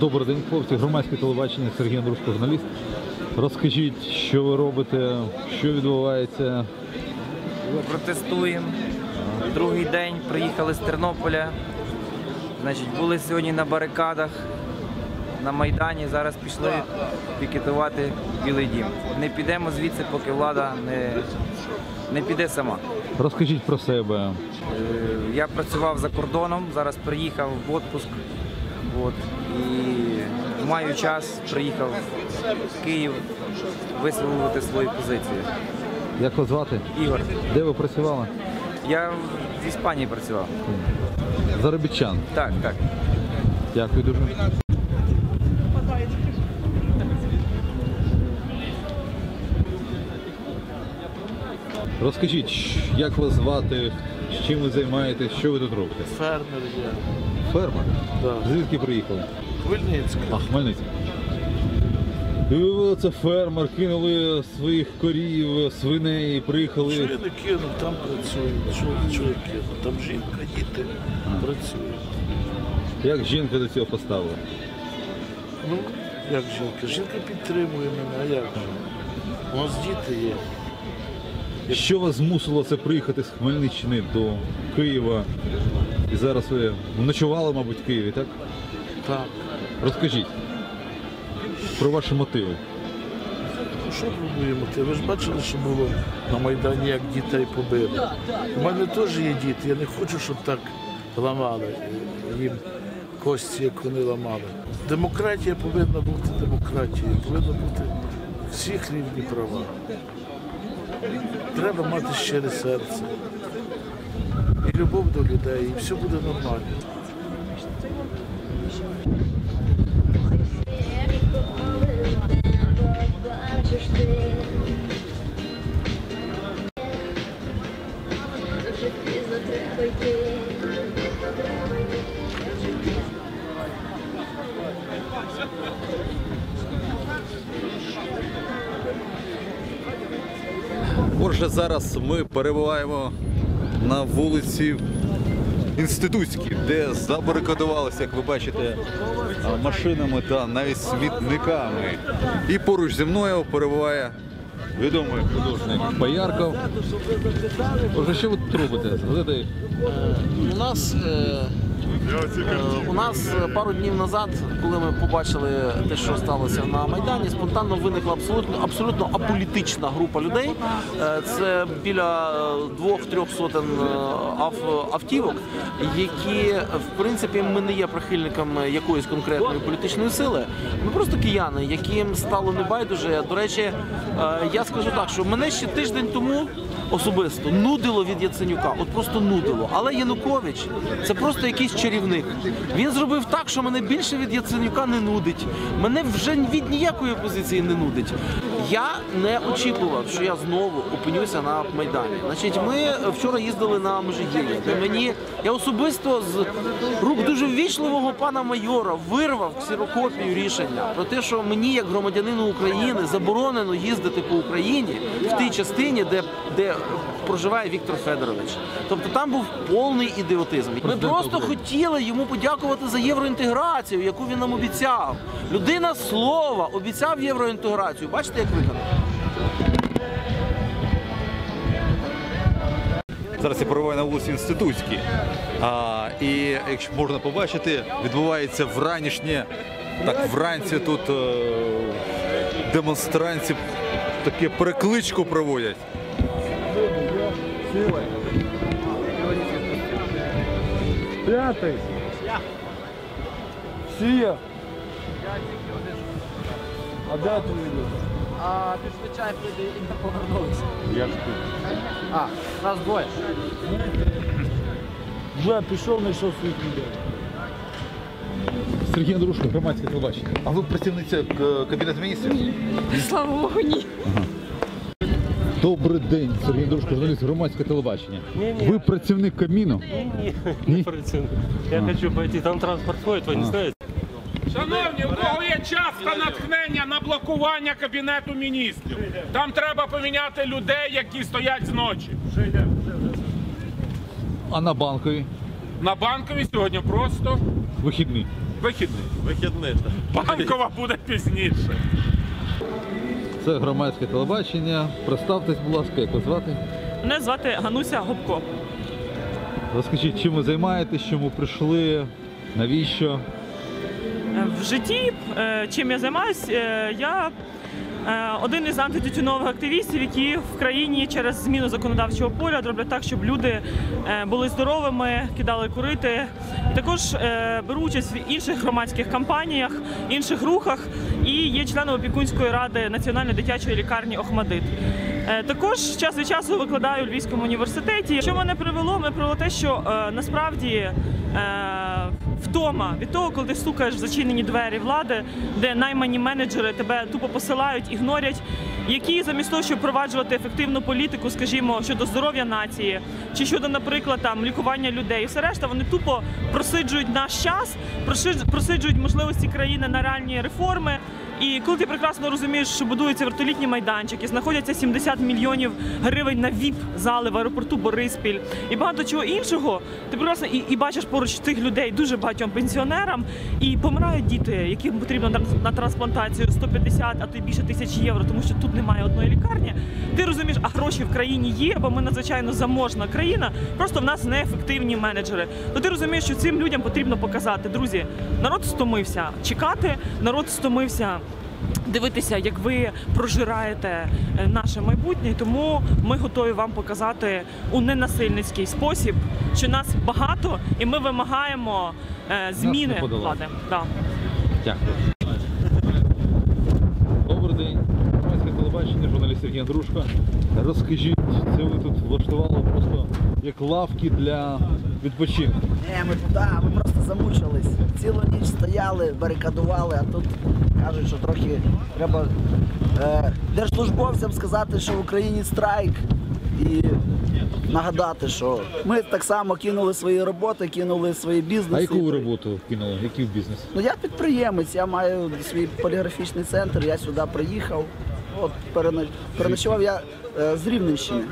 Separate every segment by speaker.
Speaker 1: Добрий день, хлопці. Громадське телебачення Сергій Андрушко, журналіст. Розкажіть, що ви робите, що відбувається.
Speaker 2: Протестуємо. Другий день приїхали з Тернополя. Значить, були сьогодні на барикадах на Майдані. Зараз пішли пікетувати Білий Дім. Не підемо звідси, поки влада не, не піде сама.
Speaker 1: Розкажіть про себе.
Speaker 2: Е, Я працював за кордоном, зараз приїхав в відпуск. От, і маю час, приїхав в Київ висловлювати свої позиції.
Speaker 1: Як вас звати?
Speaker 2: Ігор,
Speaker 1: Де ви працювали?
Speaker 2: я в Іспанії працював.
Speaker 1: Заробітчан.
Speaker 2: Так, так.
Speaker 1: Дякую дуже. Розкажіть, як вас звати, з чим ви займаєтесь, що ви тут робите?
Speaker 3: Фермер є.
Speaker 1: Фермер?
Speaker 3: Да.
Speaker 1: Звідки приїхали?
Speaker 3: Хмельницька.
Speaker 1: А, Хмельницький. Це фермер, кинули своїх корів, свиней, приїхали.
Speaker 3: Що я не кинув, там працюють. Що, що я кинув? Там жінка, діти працюють.
Speaker 1: Як жінка до цього поставила?
Speaker 3: Ну, як жінка? Жінка підтримує мене, а як же? У нас діти є.
Speaker 1: Що вас змусило це приїхати з Хмельниччини до Києва? І зараз ви ночували, мабуть, в Києві, так?
Speaker 3: Так.
Speaker 1: Розкажіть про ваші мотиви.
Speaker 3: Ну, що пробуємо? Ти? Ви ж бачили, що було на Майдані, як дітей побили. У мене теж є діти. Я не хочу, щоб так ламали їм кості, як вони ламали. Демократія повинна бути демократією, повинна бути всіх рівні права. Треба мати щире серце і любов до людей, і все буде нормально.
Speaker 1: Отже, зараз ми перебуваємо на вулиці Інститутській, де забарикадувалися, як ви бачите, машинами та навіть смітниками. І поруч зі мною перебуває відомий художник Боярков. Отже, що ви робите?
Speaker 4: У нас, е, е, у нас е, пару днів назад, коли ми побачили те, що сталося на Майдані, спонтанно виникла абсолютно абсолютно аполітична група людей. Е, Це біля е, двох-трьох сотень е, ав- автівок, які в принципі ми не є прихильниками якоїсь конкретної політичної сили. Ми просто кияни, яким стало небайдуже. До речі, е, я скажу так, що мене ще тиждень тому особисто нудило від Яценюка, от просто нудило. Але Янукович це просто якийсь чарівник. Він зробив так, що мене більше від Яценюка не нудить. Мене вже від ніякої опозиції не нудить. Я не очікував, що я знову опинюся на майдані. Значить, ми вчора їздили на Межигір'я, де мені я особисто з рук дуже ввічливого пана майора вирвав ксерокопію рішення про те, що мені, як громадянину України, заборонено їздити по Україні в тій частині, де, де проживає Віктор Федорович. Тобто там був повний ідіотизм. Ми просто хотіли йому подякувати за євроінтеграцію, яку він нам обіцяв. Людина слова обіцяв євроінтеграцію. Бачите, як виконав?
Speaker 1: Зараз я перебуваю на вулиці Інститутській. А, і якщо можна побачити, відбувається вранішнє, так вранці тут е, демонстранці таке перекличку проводять.
Speaker 5: П'ятий. Сія. А де ти їдеш?
Speaker 4: А підзвичай прийде і не повернулися.
Speaker 1: Я ж тут.
Speaker 4: А, нас двоє.
Speaker 5: Вже пішов, знайшов своїх людей.
Speaker 1: Сергій Андрушко, громадське телебачення. А ви працівниця к- Кабінету міністрів?
Speaker 6: Слава Богу, ні.
Speaker 1: Добрий день, Сергій Андрушко, журналіст громадське телебачення.
Speaker 7: Не-не.
Speaker 1: Ви працівник Кабміну?
Speaker 7: Не, не працюю. Я хочу пойти, там транспорт ходит, вы не знаете?
Speaker 8: Шановні, у кого є час та натхнення на блокування кабінету міністрів? Там треба поміняти людей, які стоять зночі.
Speaker 1: А на банковій?
Speaker 8: На банкові сьогодні просто
Speaker 1: Вихідний.
Speaker 8: Вихідний.
Speaker 7: Вихідний. так.
Speaker 8: Банкова буде пізніше.
Speaker 1: Це громадське телебачення. Представтесь, будь ласка, як вас звати?
Speaker 6: Мене звати Гануся Гопко.
Speaker 1: Розкажіть, чим ви займаєтесь, чому прийшли, навіщо?
Speaker 6: Е, В житті, е, чим я займаюся, я е, один із антитютюнових активістів, які в країні через зміну законодавчого поля роблять так, щоб люди були здоровими, кидали курити. Також беру участь в інших громадських кампаніях, інших рухах є членом опікунської ради Національної дитячої лікарні Охмадит. Е, Також час від часу викладаю у Львівському університеті. Що мене привело? Мене привело те, що е, насправді е, втома від того, коли ти стукаєш в зачинені двері влади, де наймані менеджери тебе тупо посилають, ігнорять, які замість того, щоб впроваджувати ефективну політику, скажімо, щодо здоров'я нації, чи щодо, наприклад, там лікування людей, і все решта, вони тупо просиджують наш час, просиджують можливості країни на реальні реформи. І коли ти прекрасно розумієш, що будуються вертолітні майданчики, знаходяться 70 мільйонів гривень на віп зали в аеропорту Бориспіль і багато чого іншого, ти прекрасно і, і бачиш поруч цих людей дуже багатьом пенсіонерам, і помирають діти, яким потрібно на трансплантацію 150, а то й більше тисяч євро, тому що тут немає одної лікарні. Ти розумієш, а гроші в країні є, бо ми надзвичайно заможна країна. Просто в нас неефективні менеджери. То ти розумієш, що цим людям потрібно показати, друзі, народ стомився чекати, народ стомився. Дивитися, як ви прожираєте е, наше майбутнє, тому ми готові вам показати у ненасильницький спосіб, що нас багато, і ми вимагаємо е, зміни влади. Да.
Speaker 1: Дякую. Добрий день. Громадське журналіст Розкажіть, це ви тут влаштували просто як лавки для відпочинку.
Speaker 9: Ні, ми, да, ми просто замучились. Цілу ніч стояли, барикадували, а тут кажуть, що трохи треба е, держслужбовцям сказати, що в Україні страйк. І нагадати, що ми так само кинули свої роботи, кинули свої бізнеси.
Speaker 1: А яку роботу кинули? Який бізнес?
Speaker 9: Ну я підприємець, я маю свій поліграфічний центр, я сюди приїхав. От переночував я е, з Рівненщини.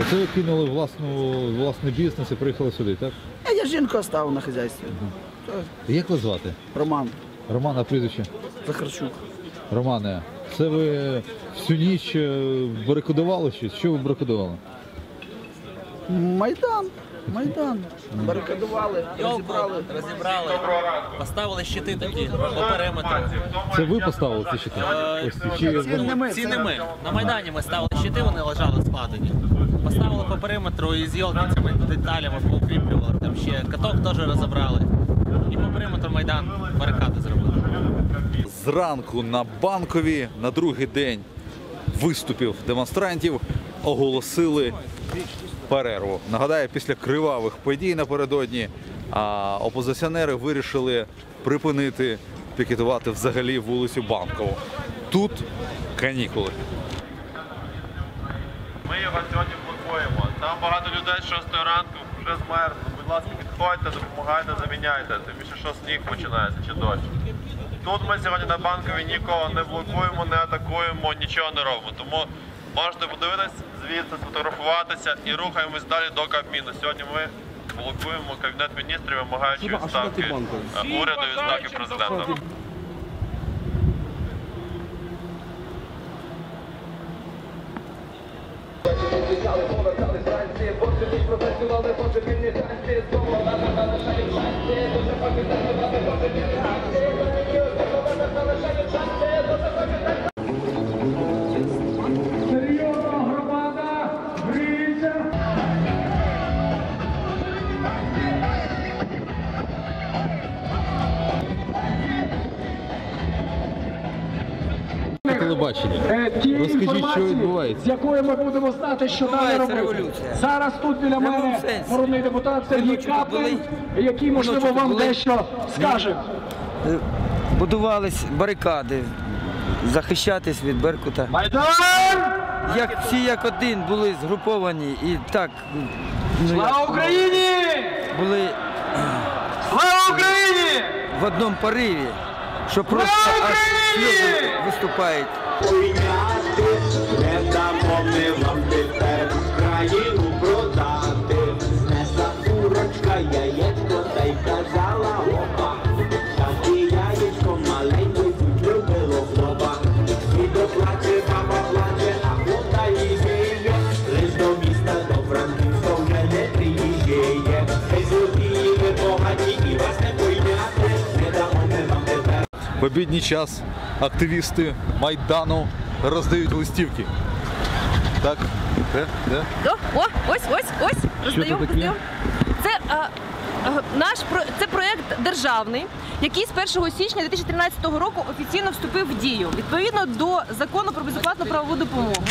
Speaker 1: Оце ви кинули власну, власний бізнес і приїхали сюди, так?
Speaker 9: А я жінку оставив на хазяйстві.
Speaker 1: Як вас звати?
Speaker 9: Роман
Speaker 1: Роман, а прізвище?
Speaker 9: Захарчук.
Speaker 1: Романе, це ви всю ніч е, барикадували щось? Що ви барикадували?
Speaker 9: Майдан. Майдан. Барикадували, розібрали.
Speaker 4: Розібрали, поставили щити такі по периметру.
Speaker 1: Це ви поставили ці щити? Ось ці чи
Speaker 9: Це не ми,
Speaker 4: Ці не ми. На Майдані ми ставили щити, вони лежали складені. Поставили по периметру і з йолкицями деталями поукріплювали. Там ще каток теж розібрали. І по периметру Майдан барикади зробили.
Speaker 1: Зранку на банкові на другий день виступів демонстрантів оголосили перерву. Нагадаю, після кривавих подій напередодні опозиціонери вирішили припинити пікетувати взагалі вулицю Банкову. Тут канікули.
Speaker 7: Ми його сьогодні блокуємо. Там багато людей з 6 ранку вже змерзли. Будь ласка, підходьте, допомагайте, заміняйте. Тим більше, що сніг починається чи дощ. Тут ми сьогодні на банковій нікого не блокуємо, не атакуємо, нічого не робимо. Тому можете подивитись звідси, сфотографуватися і рухаємось далі до Кабміну. Сьогодні ми блокуємо кабінет міністрів, вимагаючи відставки е, уряду і відставки президента.
Speaker 1: Телебачення.
Speaker 5: Е, ті
Speaker 1: Розкажіть, що відбувається.
Speaker 5: З якою ми будемо знати, що далі робити. Зараз тут біля мене народний депутат Сергій Каплин, який, можливо, вам дещо скаже.
Speaker 2: Будувались барикади, захищатись від Беркута.
Speaker 5: Майдан!
Speaker 2: Як всі як один були згруповані і так ну,
Speaker 5: Слава Україні!
Speaker 2: були
Speaker 5: Слава Україні!
Speaker 2: в одному пориві, що просто аж сльози уйняти,
Speaker 10: не дамо ми вам тепер країну продати, Знесла курочка, яєчко, та й казала опа, так і яєчко маленько тут любило хлоба. І доплаче, мама плаче, а хлопта і гиє, лиш до міста до Франківська вже не приїжджає. Хай злодії ви погані і вас не пойняти, не дамо ми вам тепер.
Speaker 1: В обідній час активісти Майдану роздають листівки. Так? Де? Де?
Speaker 11: О, о, ось, ось, ось. Роздаємо, роздаємо. Це а, а, наш про це проект державний, який з 1 січня 2013 року офіційно вступив в дію. Відповідно до закону про безоплатну правову допомогу.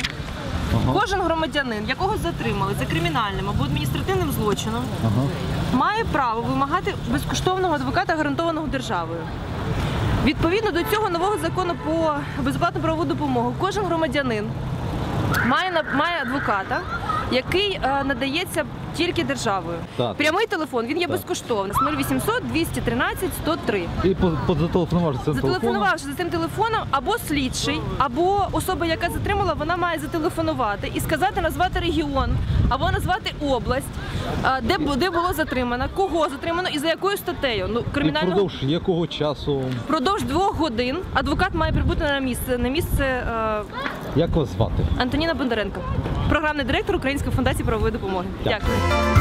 Speaker 11: Кожен громадянин, якого затримали за кримінальним або адміністративним злочином, має право вимагати безкоштовного адвоката, гарантованого державою. Відповідно до цього нового закону про безоплатну правову допомогу, кожен громадянин має має адвоката, який е, надається тільки державою.
Speaker 1: Так.
Speaker 11: Прямий телефон він є безкоштовний. 0800 213 103.
Speaker 1: І зателефонувавши цим
Speaker 11: Зателефонувавши за цим телефоном, або слідчий, або особа, яка затримала, вона має зателефонувати і сказати, назвати регіон, або назвати область, а, де, бу- де було затримано, кого затримано і за якою статтею. Ну, кримінального
Speaker 1: Впродовж якого часу?
Speaker 11: Впродовж двох годин адвокат має прибути на місце на місце е,
Speaker 1: Як вас звати?
Speaker 11: Антоніна Бондаренко, програмний директор Української фундації правової допомоги.
Speaker 1: Дякую.
Speaker 11: Дякую.